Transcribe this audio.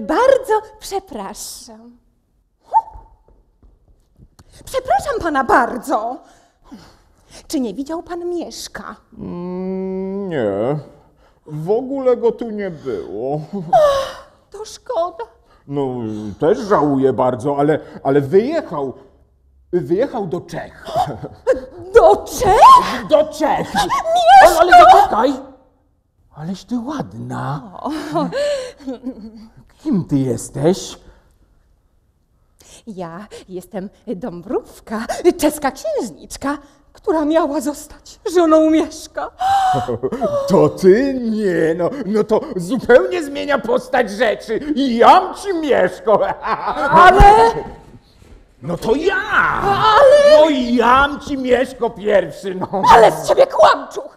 Bardzo przepraszam. Przepraszam pana bardzo. Czy nie widział pan Mieszka? Mm, nie, w ogóle go tu nie było. To szkoda. No, też żałuję bardzo, ale, ale wyjechał. Wyjechał do Czech. Do Czech? Do Czech! Mieszko! Ale, ale zaczekaj! Aleś ty ładna. Kim ty jesteś? Ja jestem Dąbrówka, czeska księżniczka, która miała zostać żoną Mieszka. To ty? Nie, no, no to zupełnie zmienia postać rzeczy. Jam ci mieszko. Ale... No to ja! Ale... No jam ci mieszko pierwszy, no. Ale z ciebie kłamczuch!